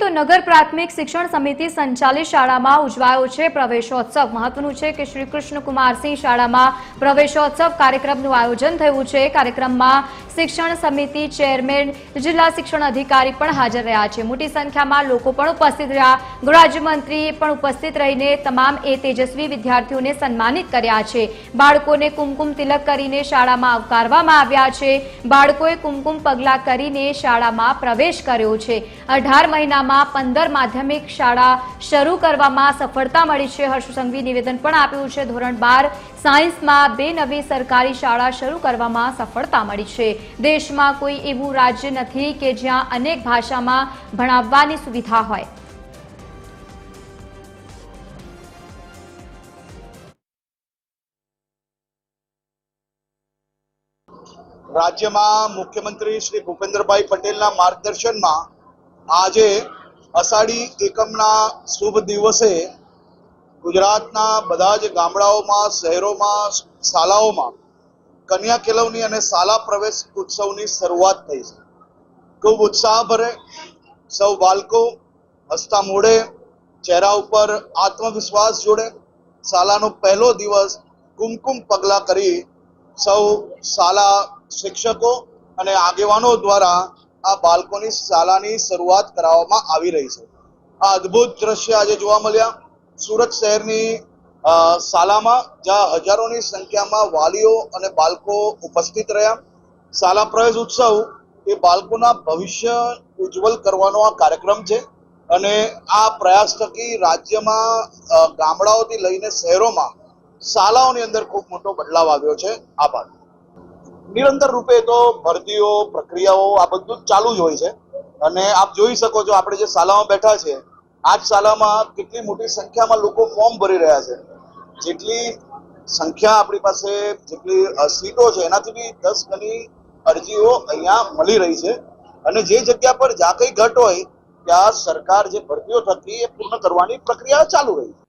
તો નગર પ્રાથમિક શિક્ષણ સમિતિ સંચાલિત શાળામાં ઉજવાયો છે પ્રવેશોત્સવ. મહત્વનું છે કે શ્રી કૃષ્ણ કુમારસિંહ શાળામાં પ્રવેશોત્સવ કાર્યક્રમનું આયોજન થયું છે. કાર્યક્રમમાં શિક્ષણ સમિતિ ચેરમેન, જિલ્લા શિક્ષણ અધિકારી પણ હાજર રહ્યા છે. મોટી સંખ્યામાં લોકો પણ ઉપસ્થિત રહ્યા. ગૃહરાજ્યમંત્રીએ પણ ઉપસ્થિત રહીને તમામ એ તેજસ્વી વિદ્યાર્થીઓને સન્માનિત કર્યા છે. બાળકોને કુમકુમ તિલક કરીને શાળામાં આવકારવામાં આવ્યા છે. બાળકોએ કુમકુમ પગલાં કરીને શાળામાં પ્રવેશ કર્યો છે. અઢાર મહિનામાં પંદર માધ્યમિક શાળા શરૂ કરવામાં સફળતા મળી છે. હર્ષ સંઘવી નિવેદન પણ આપ્યું છે. ધોરણ બાર સાયન્સમાં બે નવી સરકારી શાળા શરૂ કરવામાં સફળતા મળી છે. દેશમાં કોઈ એવું રાજ્ય નથી કે જ્યાં અનેક ભાષામાં ભણાવવાની સુવિધા હોય. રાજ્યમાં મુખ્યમંત્રી શ્રી ભૂપેન્દ્રભાઈ પટેલના માર્ગદર્શનમાં આજે અષાઢી એકમના શુભ દિવસે ગુજરાતના બધા જ ગામડાઓમાં, શહેરોમાં શાળાઓમાં કન્યા કેળવણી અને શાળા પ્રવેશ ઉત્સવની શરૂઆત થઈ છે. ખૂબ ઉત્સાહભરે સૌ બાળકો હસતા મોઢે ચહેરા ઉપર આત્મવિશ્વાસ જોડે શાળાનો પહેલો દિવસ કુમકુમ પગલાં કરી સૌ શાળા શિક્ષકો અને આગેવાનો દ્વારા આ બાળકોની શાળાની શરૂઆત કરાવવામાં આવી રહી છે. આ અદ્ભુત દ્રશ્ય આજે જોવા મળ્યા. સુરત શહેરની શાલામાં જ્યાં હજારોની સંખ્યામાં વાલીઓ અને બાળકો ઉપસ્થિત રહ્યા. શાલા પ્રવેશ ઉત્સવ એ બાળકોના ભવિષ્ય ઉજ્જવલ કરવાનો આ કાર્યક્રમ છે. અને આ પ્રયાસ થકી રાજ્યમાં ગામડાઓથી લઈને શહેરોમાં શાળાઓની અંદર ખૂબ મોટો બદલાવ આવ્યો છે. આભાર. નિરંતર રૂપે તો ભરતીઓ, પ્રક્રિયાઓ આ બધું ચાલુ જ હોય છે. અને આપ જોઈ શકો છો, આપણે જે શાળામાં બેઠા છે આ જ કેટલી મોટી સંખ્યામાં લોકો ફોર્મ ભરી રહ્યા છે. જેટલી સંખ્યા આપણી પાસે, જેટલી સીટો છે, એનાથી બી દસ ગણી અરજીઓ અહીંયા મળી રહી છે. અને જે જગ્યા પર જ્યાં કંઈ ઘટ હોય, ત્યાં સરકાર જે ભરતીઓ થતી એ પૂર્ણ કરવાની પ્રક્રિયા ચાલુ રહી છે.